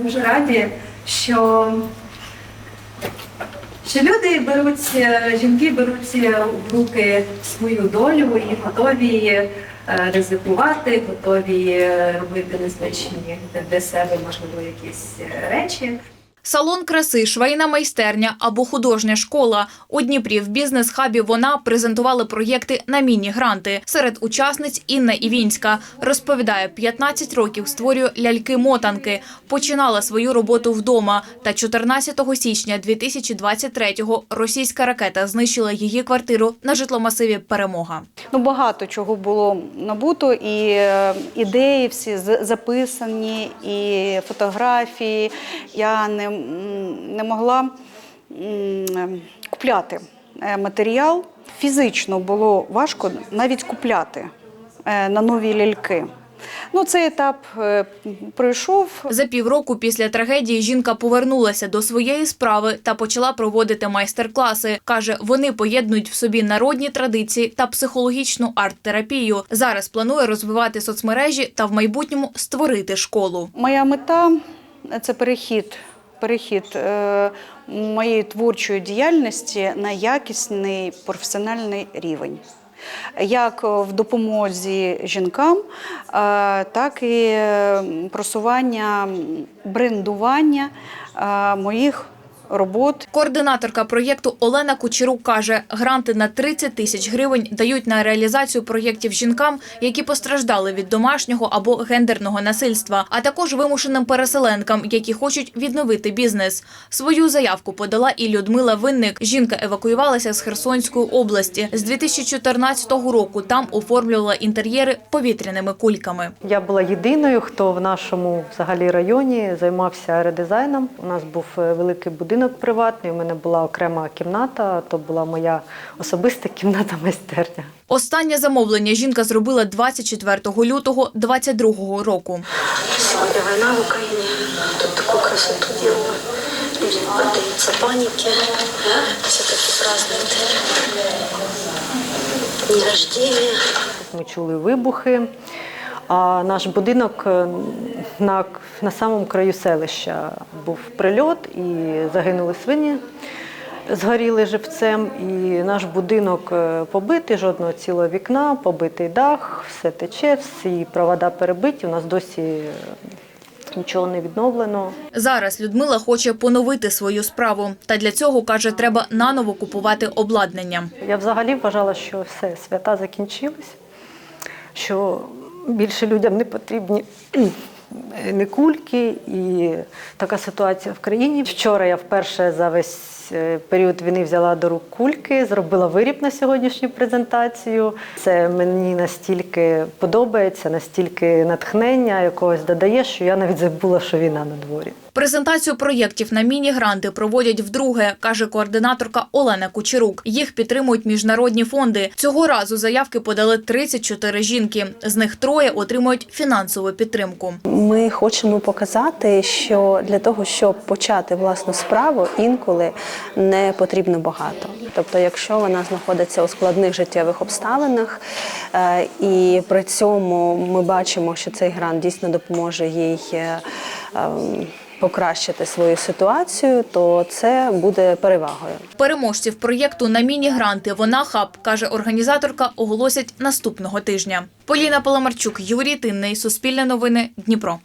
Дуже раді, що, що люди беруть, е, жінки беруть е, в руки свою долю і готові е, ризикувати, готові робити незвичні для себе, можливо, якісь речі. Салон краси, швейна майстерня або художня школа. У Дніпрі в бізнес-хабі вона презентували проєкти на міні-гранти. Серед учасниць Інна Івінська розповідає, 15 років створює ляльки-мотанки. Починала свою роботу вдома. Та 14 січня 2023-го російська ракета знищила її квартиру на житломасиві Перемога. Ну, багато чого було набуто, і е, ідеї всі записані, і фотографії. Я не, не могла купляти е, матеріал. Фізично було важко навіть купляти е, на нові ляльки. Ну, цей етап е, пройшов. За півроку після трагедії жінка повернулася до своєї справи та почала проводити майстер-класи. Каже, вони поєднують в собі народні традиції та психологічну арт-терапію. Зараз планує розвивати соцмережі та в майбутньому створити школу. Моя мета це перехід, перехід е, моєї творчої діяльності на якісний професіональний рівень. Як в допомозі жінкам, е, так і просування брендування е, моїх робот Координаторка проєкту Олена Кучерук каже, гранти на 30 тисяч гривень дають на реалізацію проєктів жінкам, які постраждали від домашнього або гендерного насильства, а також вимушеним переселенкам, які хочуть відновити бізнес. Свою заявку подала і Людмила Винник. Жінка евакуювалася з Херсонської області. З 2014 року там оформлювала інтер'єри повітряними кульками. Я була єдиною, хто в нашому взагалі районі займався редизайном. У нас був е, великий будинок приватний. У мене була окрема кімната, то була моя особиста кімната майстерня. Останнє замовлення жінка зробила 24 лютого 2022 року. Сегодня война в Украине, тут такую красоту делала. Люди не поддаются панике, все-таки празднуют дни рождения. Ми чули вибухи. А наш будинок е, на, на самому краю селища був прильот і загинули свині. Згоріли живцем, і наш будинок е, побитий, жодного цілого вікна, побитий дах, все тече, всі провода перебиті. У нас досі е, нічого не відновлено. Зараз Людмила хоче поновити свою справу. Та для цього, каже, треба наново купувати обладнання. Я взагалі вважала, що все, свята закінчились, що більше людям не потрібні не кульки і така ситуація в країні. Вчора я вперше за весь е, період війни взяла до рук кульки, зробила виріб на сьогоднішню презентацію. Це мені настільки подобається, настільки натхнення якогось додає, що я навіть забула, що війна на дворі. Презентацію проєктів на міні-гранти проводять вдруге, каже координаторка Олена Кучерук. Їх підтримують міжнародні фонди. Цього разу заявки подали 34 жінки. З них троє отримують фінансову підтримку. Ми хочемо показати, що для того, щоб почати власну справу, інколи не потрібно багато. Тобто, якщо вона знаходиться у складних життєвих обставинах, е, і при цьому ми бачимо, що цей грант дійсно допоможе їй е, ем, покращити свою ситуацію, то це буде перевагою. Переможців проєкту на міні-гранти Вона хаб каже організаторка, оголосять наступного тижня. Поліна Паламарчук, Юрій Тинний, Суспільне новини, Дніпро.